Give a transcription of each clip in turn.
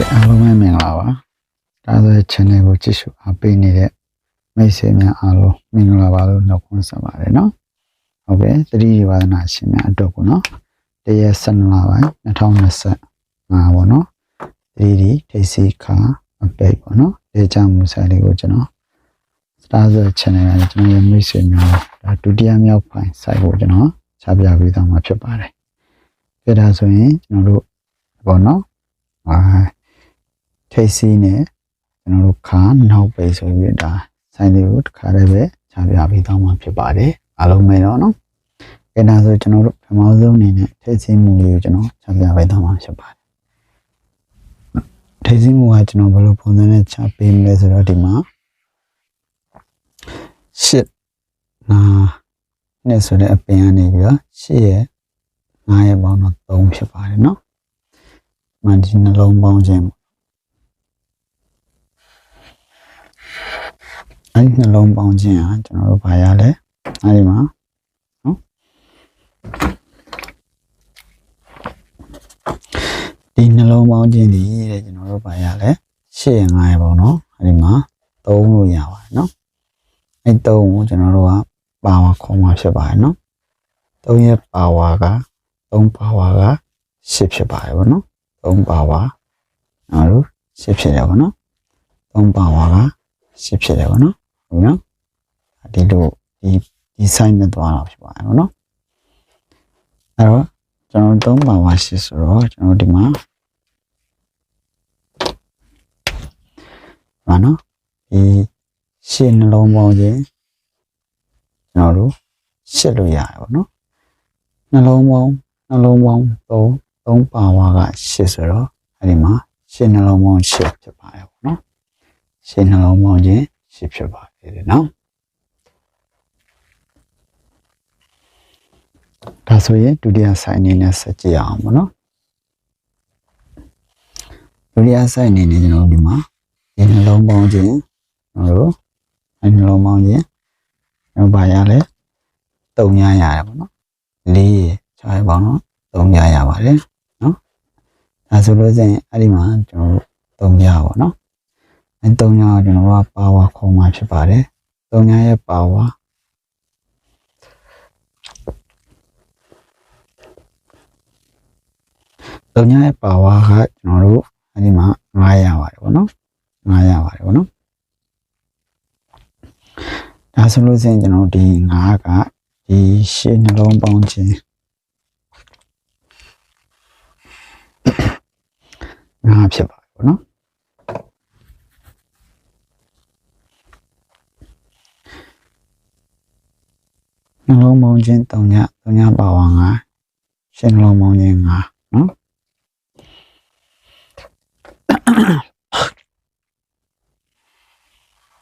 ကဲအားလုံးပဲမင်္ဂလာပါဒါဆို channel ကိုကြည့်ရှုအားပေးနေတဲ့မိတ်ဆွေများအားလုံးမင်္ဂလာပါလို့နှုတ်ခွန်းဆက်ပါတယ်နော်ဟုတ်ကဲ့သတိရဝဒနာရှင်များအတွက်ကိုနော်တရက်12လပိုင်း2025ပေါ့နော်သတိဒီထိတ်စီခါအပိတ်ပေါ့နော်ဒေချမူဆိုင်လေးကိုကျွန်တော်ဒါဆို channel ကကျွန်တော်ရဲ့မိတ်ဆွေများဒါဒုတိယမြောက်ပိုင်း site ကိုကျွန်တော်ချပြပေးသွားမှာဖြစ်ပါတယ်ကြည့်ဒါဆိုရင်ကျွန်တော်တို့ပေါ့နော်အာ ထိတ်စီနဲ့ကျွန်တော်တို့ခါနောက်ပိတ်ဆိုပြီးဒါဆိုင်လေးကိုတစ်ခါတည်းပဲချပြပေးသွားမှာဖြစ်ပါတယ်အားလုံးပဲတော့နော်အဲဒါဆိုကျွန်တော်တို့ပထမဆုံးအနေနဲ့ထိတ်စီမှုလေးကိုကျွန်တော်ချပြပေးသွားမှာဖြစ်ပါတယ်ထိတ်စီမှုကကျွန်တော်ဘယ်လိုပုံစံနဲ့ချပေးမလဲဆိုတော့ဒီမှာရှစ်နာနဲ့ဆိုတဲ့အပင်ကနေပြီးတော့ရှစ်ရဲ့ငါးရဲ့ပေါင်းတော့3ဖြစ်ပါတယ်နော်။မှဒီနှလုံးပေါင်းခြင်းပေါ့။ အဲဒီနှလုံးပေါင်းခြင်းဟာကျွန်တော်တို့ဘာရလဲ။အဲဒီမှာနော်။ဒီနှလုံးပေါင်းခြင်းဒီတဲ့ကျွန်တော်တို့ဘာရလဲ။ရှစ်ရဲ့ငါးရဲ့ပေါင်းနော်။အဲဒီမှာ3လို့ရပါတယ်နော်။အဲ3ကိုကျွန်တော်တို့ကပါဝါခေါ်မှာဖြစ်ပါတယ်နော်။3ရဲ့ပါဝါက3ပါဝါက10ဖြစ်ပါတယ်ဗောနော်3ပါဝါနော်လို့10ဖြစ်တယ်ဗောနော်3ပါဝါက10ဖြစ်တယ်ဗောနော် ဟုတ်နော်ဒီလိုဒီဒီ sign နဲ့သွားတာဖြစ်ပါတယ်ဗောနော်အဲ့တော့ကျွန်တော်3ပါဝါ10ဆိုတော့ကျွန်တော်ဒီမှာဗာနော်ဒီရှင်းနှလုံးပေါင်းခြင်းကျွန်တော်တို့ရှစ်လို့ရတယ်ဗောနော်နှလုံးပေါင်းနှလုံးပေါင်း3 3ပါဝါက8ဆိုတော့အဲ့ဒီမှာ8နှလုံးပေါင်း8ဖြစ်ပါတယ်ပေါ့နော်8နှလုံးပေါင်းခြင်း8ဖြစ်ပါတယ် နော်ဒါဆိုရင်ဒုတိယဆိုင်အနေနဲ့ဆက်ကြည့်အောင်ပေါ့နော်ဒုတိယဆိုင်အနေနဲ့ကျွန်တော်တို့ဒီမှာဒီနှလုံးပေါင်းခြင်းကျွန်တော်တို့အဲ့နှလုံးပေါင်းခြင်းကျွန်တော်ဗာရလဲ3ညရတယ်ပေါ့နော်4 6ရပါတော့သုံးကြရပါတယ်နော်ဒါဆိုလို့ရှိရင်အဲ့ဒီမှာကျွန်တော်တို့သုံးကြပါနော် အဲသုံးကြကကျွန်တော်တို့ကပါဝါခေါ်မှာဖြစ်ပါတယ်သုံးကြရဲ့ပါဝါသုံးကြရဲ့ပါဝါကကျွန်တော်တို့အဲ့ဒီမှာ900ပါတယ်ဗောနော်900ပါတယ်ဗောနော်ဒါဆိုလို့ရှိရင်ကျွန်တော်ဒီ9ကဒီရှင်းနှလုံးပေါင်းခြင်းငါဖြစ်ပါတယ်ပေါ့နော် နှလုံးပေါင်းခြင်း3ည3ညပါဝါငါရှင်းနှလုံးပေါင်းခြင်းငါနော်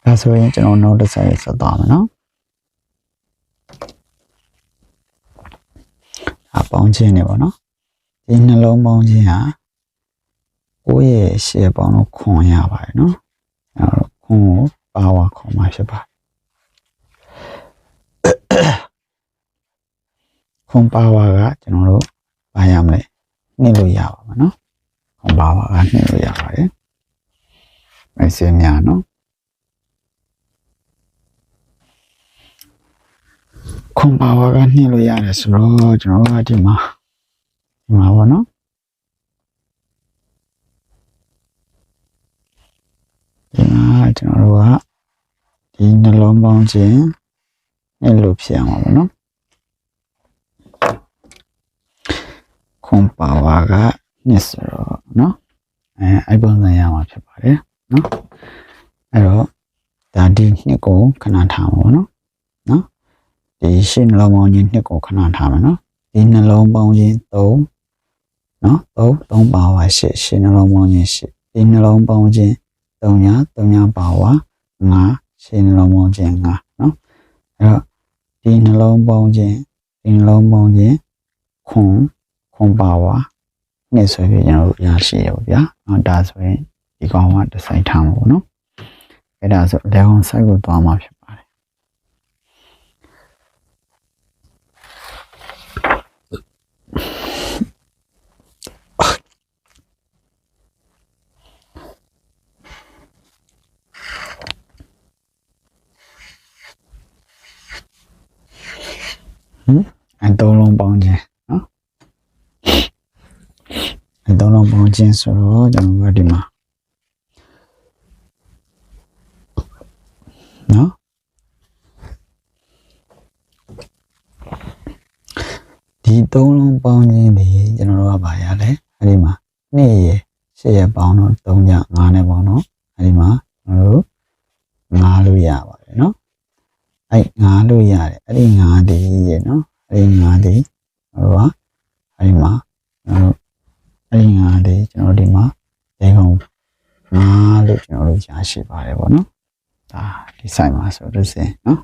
ဒါဆိုရင်ကျွန်တော်နောက်တစ်ဆက်ဆက်သွားမယ်နော်အပေါင်းခြင်းနေပါနော်ဒီနှလုံးပေါင်းခြင်းဟာကိုယ့်ရဲ့ရှေ့ပေါင်းတော့ခွန်ရပါတယ်နော်အဲတော့ခွန်ကိုပါဝါခွန်မှာဖြစ်ပါတယ် ခွန်ပါဝါကကျွန်တော်တို့ဘာရမလဲနှိမ့်လို့ရပါမှာနော်ခွန်ပါဝါကနှိမ့်လို့ရပါတယ်မစင်းများနော်ခွန်ပါဝါကနှိမ့်လို့ရတယ်ဆိုတော့ကျွန်တော်တို့ကဒီမှာဒီမှာပေါ့နော်ဒီမှာကျွန်တော်တို့ကဒီနှလုံးပေါင်းခြင်းနဲ့လို့ဖြစ်အောင်ပါနော် ခွန်ပါဝါကနှစ်ဆိုတော့နော်အဲအဲ့ပုံစံရမှာဖြစ်ပါတယ်နော်အဲ့တော့ဒါဒီနှစ်ကိုခဏထားမှာပေါ့နော်နော်ဒီရှင်းနှလုံးပေါင်းခြင်းနှစ်ကိုခဏထားမယ်နော်ဒီနှလုံးပေါင်းခြင်း3နော်3 3ပါဝါ8ရှင်းနှလုံးပေါင်းခြင်း8ဒီနှလုံးပေါင်းခြင်း3ည3ညပါဝါ9ရှင်းနှလုံးပေါင်းခြင်း9နော်အဲ့တော့ဒီနှလုံးပေါင်းခြင်းဒီနှလုံးပေါင်းခြင်းခွန် ခွန်ပါဝါနဲ့ဆိုပြီးကျွန်တော်တို့ရရှိရပါဗျာ။နော်ဒါဆိုရင်ဒီကောင်ကတဆိုင်ထားမှာပေါ့နော်။အဲ့ဒါဆိုလေကောင်ဆိုင်ကိုသွားမှာဖြစ်ပါတယ်။ဟမ်အတုံးလုံးပေါင်းခြင်း သုံးလုံးပေါင်းခြင်းဆိုတော့ကျွန်တော်တို့ကဒီမှာနော်ဒီသုံးလုံးပေါင်းခြင်းဒီကျွန်တော်တို့ကဘာရလဲအဲဒီမှာနေ့ရရှစ်ရပေါင်းတော့3ည5နဲ့ပေါင်းတော့အဲဒီမှာကျွန်တော်တို့5လို့ရပါတယ်နော်အဲ့5လို့ရတယ်အဲ့ဒီ5ဒီရနော်အဲ့ဒီ5ဒီကျွန်တော်တို့ကအဲဒီမှာကျွန်တော်တို့ အဲ့ဒီ5ဒီကျွန်တော်တို့ဒီမှာရေကုန်5လို့ကျွန်တော်တို့ရရှိပါတယ်ပေါ့နော်ဒါဒီ site မှာဆိုတော့စင်နော်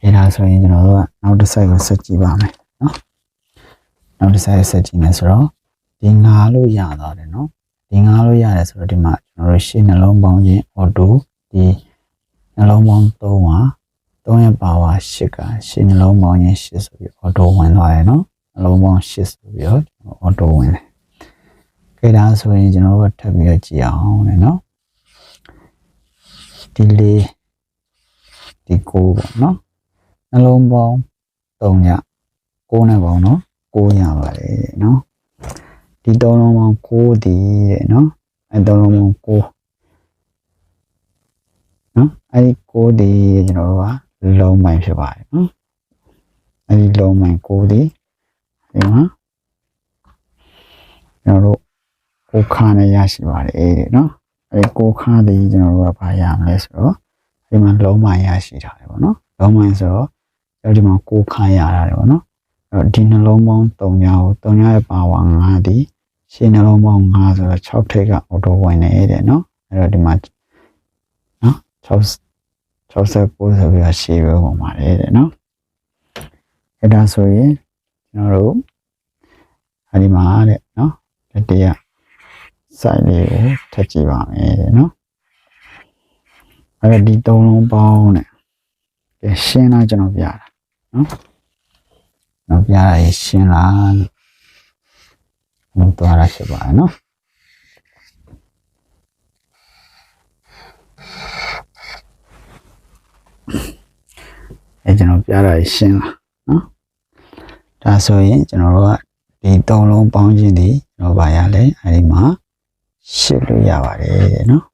အဲ့ဒါဆိုရင်ကျွန်တော်တို့ကနောက်တစ် site ကိုဆက်ကြည့်ပါမယ်နော်နောက်တစ် site ဆက်ကြည့်မယ်ဆိုတော့ဒီ9လို့ရသွားတယ်နော်ဒီ9လို့ရတယ်ဆိုတော့ဒီမှာကျွန်တော်တို့ရှင်းနှလုံးပေါင်းခြင်း auto ဒီနှလုံးပေါင်း3ပါ3ရဲ့ power 8ကရှင်းနှလုံးပေါင်းခြင်း8ဆိုပြီး auto ဝင်သွားတယ်နော်နှလုံးပေါင်း8ဆိုပြီးတော့ auto ဝင်တယ် ကြည့်ဒါဆိုရင်ကျွန်တော်တို့ထပ်ပြီးတော့ကြည့်အောင်လေနော်ဒီလေးဒီကိုပေါ့နော်နှလုံးပေါင်း3ည9နဲ့ပေါင်းနော်9ညပါတယ်နော်ဒီသုံးလုံးပေါင်း9ဒီတဲ့နော်အဲသုံးလုံးပေါင်း9နော်အဲဒီ9ဒီကျွန်တော်တို့ကလုံးမိုင်းဖြစ်ပါတယ်နော်အဲဒီလုံးမိုင်း9ဒီဒီမှာကျွန်တော်တို့ ကိုခါနဲ့ရရှိပါတယ်တဲ့နော်အဲဒီကိုခါဒီကျွန်တော်တို့ကဘာရမလဲဆိုတော့ဒီမှာလုံးမိုင်းရရှိထားတယ်ပေါ့နော်လုံးမိုင်းဆိုတော့ဒီမှာကိုခါရတာတယ်ပေါ့နော်အဲ့တော့ဒီနှလုံးပေါင်း3ညကို3ညရဲ့ပါဝါ9ဒီရှင်းနှလုံးပေါင်း9ဆိုတော့6ထိပ်ကအော်တိုဝင်နေတဲ့နော်အဲ့တော့ဒီမှာနော်6 69ဆိုပြီးတော့ရှင်းပဲပုံပါတယ်တဲ့နော်အဲ့ဒါဆိုရင်ကျွန်တော်တို့အဲ့ဒီမှာတဲ့နော်တတိယ site လေးကိုထပ်ကြည့်ပါမယ်တဲ့နော်အဲ့တော့ဒီ၃လုံးပေါင်းတဲ့ကဲရှင်းလာကျွန်တော်ပြတာနော်တော့ပြရရှင်းလာလို့တော့ရရှိပါနော်အဲကျွန်တော်ပြရရှင်းလာနော်ဒါဆိုရင်ကျွန်တော်တို့ကဒီသုံးလုံးပေါင်းခြင်းဒီတော့ဗာရလဲအဲဒီမှာ ရှစ်လို့ရပါတယ်တဲ့နော်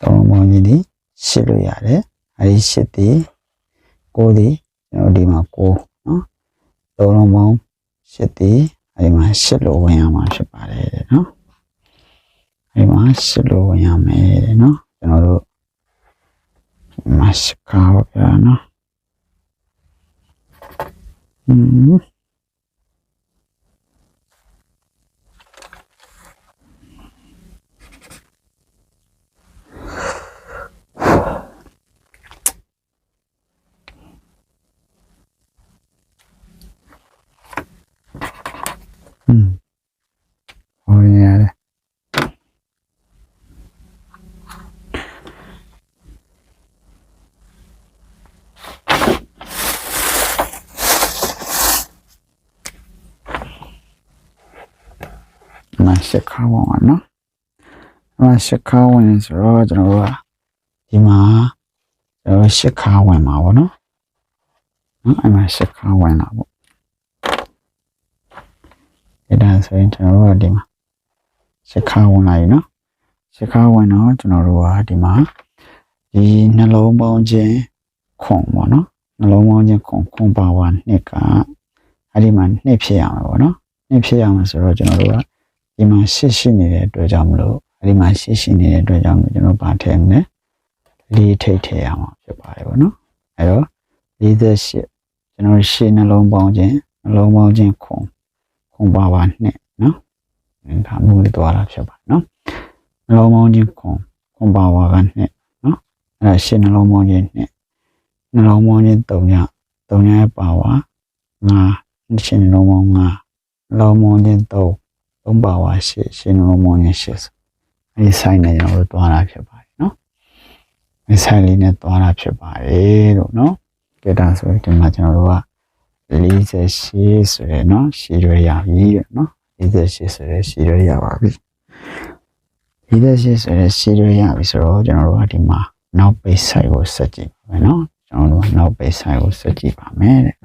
သုံးလုံးပေါင်းခြင်းဒီရှစ်လို့ရတယ်အဲဒီရှစ်ဒီကိုဒီကျွန်တော်ဒီမှာကိုနော်သုံးလုံးပေါင်းရှစ်ဒီအဲဒီမှာရှစ်လို့ဝင်ရမှာဖြစ်ပါတယ်တဲ့နော်အဲဒီမှာရှစ်လို့ဝင်ရမယ်တဲ့နော်ကျွန်တော်တို့မစကားပြနော်อืม ရှက်ခါဝင်ပါနော်မရှက်ခါဝင်ဆိုတော့ကျွန်တော်တို့ကဒီမှာကျွန်တော်ရှက်ခါဝင်မှာပေါ့နော်နော်အဲ့မှာရှက်ခါဝင်တာပေါ့အဲ့ဒါဆိုရင်ကျွန်တော်တို့ကဒီမှာရှက်ခါဝင်လာပြီနော်ရှက်ခါဝင်တော့ကျွန်တော်တို့ကဒီမှာဒီနှလုံးပေါင်းခြင်းခွန်ပေါ့နော်နှလုံးပေါင်းခြင်းခွန်ခွန်ပါဝါနှစ်ကအဲ့ဒီမှာနှစ်ဖြစ်ရမှာပေါ့နော်နှစ်ဖြစ်ရမှာဆိုတော့ကျွန်တော်တို့က ဒီမှာရှစ်ရှိနေတဲ့အတွက်ကြောင့်မလို့အဲ့ဒီမှာရှစ်ရှိနေတဲ့အတွက်ကြောင့်ကျွန်တော်ဗာထည့်မယ်လေးထိတ်ထည့်ရမှာဖြစ်ပါတယ်ပေါ့နော်အဲ့တော့48ကျွန်တော်ရှစ်နှလုံးပေါင်းခြင်းနှလုံးပေါင်းခြင်းခွန်ခွန်ပါပါနဲ့နော်ဒါမျိုးလေးသွားတာဖြစ်ပါနော်နှလုံးပေါင်းခြင်းခွန်ခွန်ပါပါကနဲ့နော်အဲ့ဒါရှစ်နှလုံးပေါင်းခြင်းနဲ့နှလုံးပေါင်းခြင်း3ည3ညရဲ့ပါဝါ9ရှစ်နှလုံးပေါင်း9နှလုံးပေါင်းခြင်း3 3ပါဝါရှစ်ရှစ်နှလုံးပေါင်းခြင်း8ဆိုအဲဒီဆိုင်နဲ့ကျွန်တော်တို့သွားတာဖြစ်ပါတယ်နော်ဒီဆိုင်လေးနဲ့သွားတာဖြစ်ပါတယ်လို့နော်ကြည့်တာဆိုရင်ဒီမှာကျွန်တော်တို့က48ဆိုရယ်နော်ရှည်ရွယ်ရပြီတဲ့နော်48ဆိုရယ်ရှည်ရွယ်ရပါပြီ48ဆိုရယ်ရှည်ရွယ်ရပြီဆိုတော့ကျွန်တော်တို့ကဒီမှာနောက်ပိတ်ဆိုင်ကိုဆက်ကြည့်ပါမယ်နော်ကျွန်တော်တို့နောက်ပိတ်ဆိုင်ကိုဆက်ကြည့်ပါမယ်တဲ့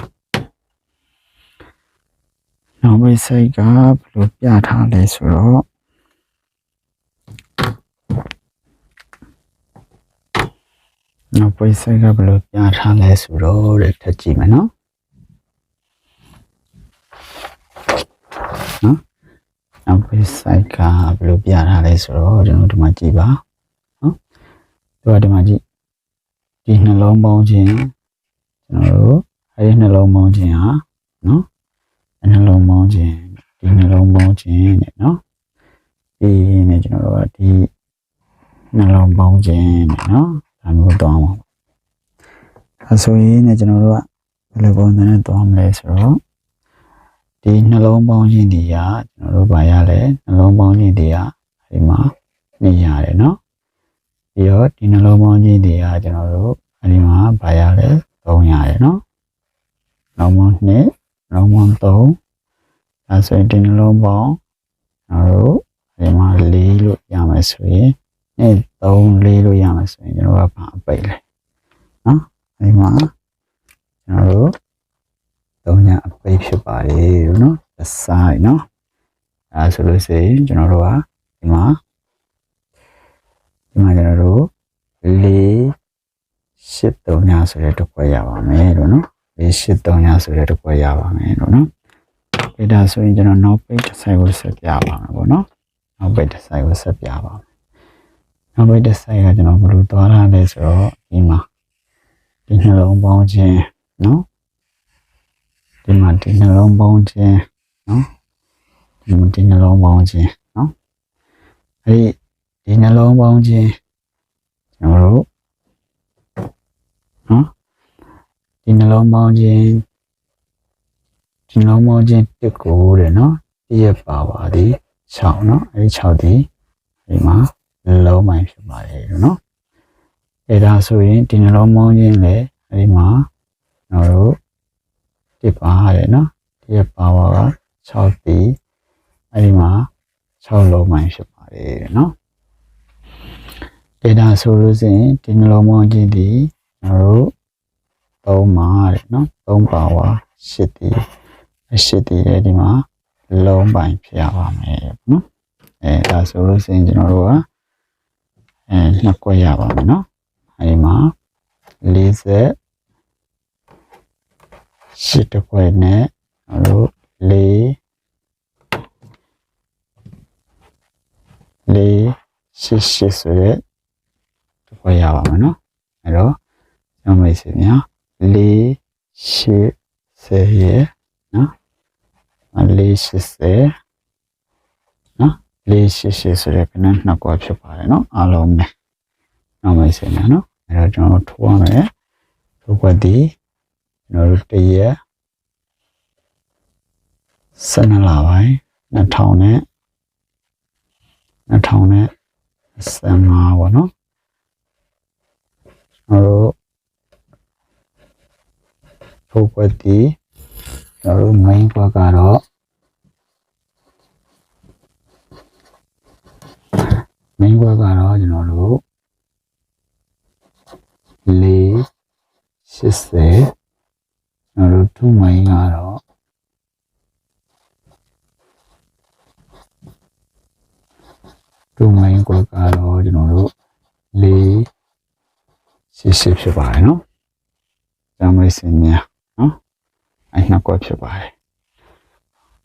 နောက်ပိတ်ဆိုင်ကဘယ်လိုပြထားလဲဆိုတော့နောက်ပိတ်ဆိုင်ကဘယ်လိုပြထားလဲဆိုတော့တဲ့ထပ်ကြည့်မယ်နော်နော်နောက်ပိတ်ဆိုင်ကဘယ်လိုပြထားလဲဆိုတော့ကျွန်တော်တို့ဒီမှာကြည့်ပါနော်ဒီကဒီမှာကြည့်ဒီနှလုံးပေါင်းခြင်းကျွန်တော်တို့အဲဒီနှလုံးပေါင်းခြင်းဟာနော်အဲ နှလုံးပေါင်းခြင်းဒီနှလုံးပေါင်းခြင်းနဲ့နော်ဒီနဲ့ကျွန်တော်တို့ကဒီနှလုံးပေါင်းခြင်းနဲ့နော်ဒါမျိုးတော့အောင်အဲဆိုရင်ねကျွန်တော်တို့ကဘယ်လိုပုံစံနဲ့သွားမလဲဆိုတော့ဒီနှလုံးပေါင်းခြင်းတွေကကျွန်တော်တို့ဗာရလဲနှလုံးပေါင်းခြင်းတွေကဒီမှာနေရတယ်နော်ပြီးတော့ဒီနှလုံးပေါင်းခြင်းတွေကကျွန်တော်တို့အဲဒီမှာဗာရလဲ3ရတယ်နော်နှလုံးပေါင်း2နှ လုံးပေါင်း3အဲဆိုရင်ဒီနှလုံးပေါင်းကျွန်တော်တို့ဒီမှာ4လို့ရမယ်ဆိုရင်နဲ့3 4လို့ရမယ်ဆိုရင်ကျွန်တော်ကဘာအပိတ်လဲနော်အဲဒီမှာကျွန်တော်တို့သုံးညအပိတ်ဖြစ်ပါတယ်လို့နော်တစ်ဆိုင်နော်အဲဆိုလို့ရှိရင်ကျွန်တော်တို့ကဒီမှာဒီမှာကျွန်တော်တို့၄ရှစ်သုံးညဆိုတဲ့တစ်ခွက်ရပါမယ်လို့နော် ၄ရှစ်သုံးညဆိုတဲ့တစ်ခွက်ရပါမယ်လို့နော်ဒီဒါဆိုရင်ကျွန်တော်နောက်ပိတ်တစ်ဆိုင်ကိုဆက်ပြပါမယ်ပေါ့နော်နောက်ပိတ်တစ်ဆိုင်ကိုဆက်ပြပါမယ်နောက်ပိတ်တစ်ဆိုင်ကကျွန်တော်ဘယ်လိုသွားရလဲဆိုတော့ဒီမှာဒီနှလုံးပေါင်းခြင်းနော်ဒီမှာဒီနှလုံးပေါင်းခြင်းနော်ဒီမှာဒီနှလုံးပေါင်းခြင်းနော်အဲဒီဒီနှလုံးပေါင်းခြင်းကျွန်တော်တို့နော် ဒီနှလုံးပေါင်းခြင်းဒီနှလုံးပေါင်းခြင်းတစ်ကိုတဲ့နော်တည့်ရပါပါသည်6နော်အဲဒီ6ဒီဒီမှာလုံးပိုင်းဖြစ်ပါတယ်နော်အဲဒါဆိုရင်ဒီနှလုံးပေါင်းခြင်းလည်းအဲဒီမှာကျွန်တော်တို့တစ်ပါရတယ်နော်တည့်ရပါပါက6ဒီအဲဒီမှာ6လုံးပိုင်းဖြစ်ပါတယ်နော်ဒေတာဆိုလို့ရှိရင်ဒီနှလုံးပေါင်းခြင်းဒီကျွန်တော်တို့ 3ပါတဲ့နော်3ပါဝါ8ဒီ8ဒီရဲ့ဒီမှာလုံးပိုင်းဖြစ်ရပါမယ်နော်အဲဒါဆိုလို့ရှိရင်ကျွန်တော်တို့ကအဲနှစ်ကွက်ရပါမယ်နော်အဲဒီမှာ40ရှစ်တစ်ခွက်နဲ့ကျွန်တော်တို့4 4 8 8ဆိုတဲ့တစ်ခွက်ရပါမယ်နော်အဲတော့ကျွန်တော်မိတ်ဆွေများ 4 8 10ရဲ့နော်4 80နော်4 8 8ဆိုတဲ့ကနန်းနှစ်ကွက်ဖြစ်ပါတယ်နော်အားလုံးပဲနောက်မိတ်ဆွေများနော်အဲတော့ကျွန်တော်ထိုးရမယ်ထိုးကွက်ဒီကျွန်တော်တို့တရက်12လပိုင်း2000နဲ့2000နဲ့15ပေါ့နော်ကျွန်တော်တို့ ထိုးကွက်ဒီကျွန်တော်တို့ main ကွက်ကတော့ main ကွက်ကတော့ကျွန်တော်တို့4 80ကျွန်တော်တို့2 main ကတော့2 main ကွက်ကတော့ကျွန်တော်တို့4 80ဖြစ်ပါတယ်နော်။ကျမ်းမိတ်စင်များနော်။ အဲ့နှစ်ကွက်ဖြစ်ပါတယ်။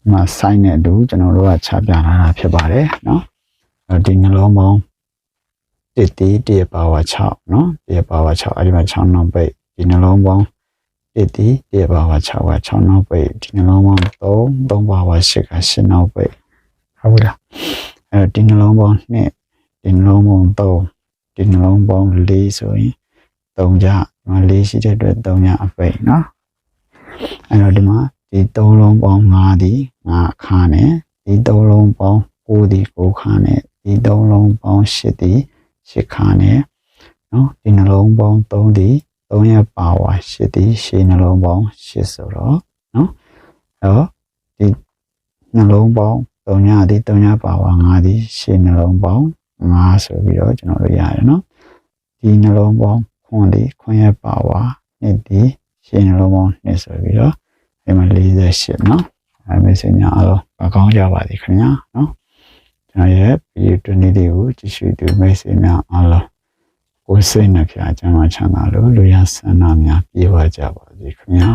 ဒီမှာ sign နဲ့အတူကျွန်တော်တို့ကချပြလာတာဖြစ်ပါတယ်နော်။အဲ့ဒီနှလုံးပေါင်းတစ်တီးတစ်ပါဝါ6နော်။တစ်ပါဝါ6အဲ့ဒီမှာ6နောက်ပိတ်ဒီနှလုံးပေါင်းတစ်တီးတစ်ပါဝါ6က6နောက်ပိတ်ဒီနှလုံးပေါင်း3 3ပါဝါ8က8နောက်ပိတ်ဟုတ်ပြီလား။အဲ့ဒီနှလုံးပေါင်း2ဒီနှလုံးပေါင်း3ဒီနှလုံးပေါင်း4ဆိုရင်3ကြဒီမှာ4ရှိတဲ့အတွက်3ညအပိတ်နော် အဲ့တော့ဒီမှာဒီ3လုံးပေါင်း5ဒီ5ခါနဲ့ဒီ3လုံးပေါင်း9ဒီ9ခါနဲ့ဒီ3လုံးပေါင်း10ဒီ10ခါနဲ့နော်ဒီနှလုံးပေါင်း3ဒီ3ရပါဝါ10ဒီ10နှလုံးပေါင်း10ဆိုတော့နော်အဲ့တော့ဒီနှလုံးပေါင်း3ညဒီ3ညပါဝါ5ဒီ10နှလုံးပေါင်း5ဆိုပြီးတော့ကျွန်တော်တို့ရတယ်နော်ဒီနှလုံးပေါင်းခွန်ဒီခွန်ရဲ့ပါဝါနှစ်ဒီ ရှင်လုံးပေါင်းနှစ်ဆိုပြီးတော့ဒီမှာ48เนาะအဲမိတ်ဆွေများအားလုံးအကောင်းကြပါစေခင်ဗျာเนาะကျွန်တော်ရဲ့ဗီဒီယိုတွင်လေးတွေကိုကြည့်ရှုသူမိတ်ဆွေများအားလုံးကိုယ်စိတ်နှပြအကျမ်းမှချမ်းသာလို့လူရဆန္ဒများပြေဝကြပါစေခင်ဗျာ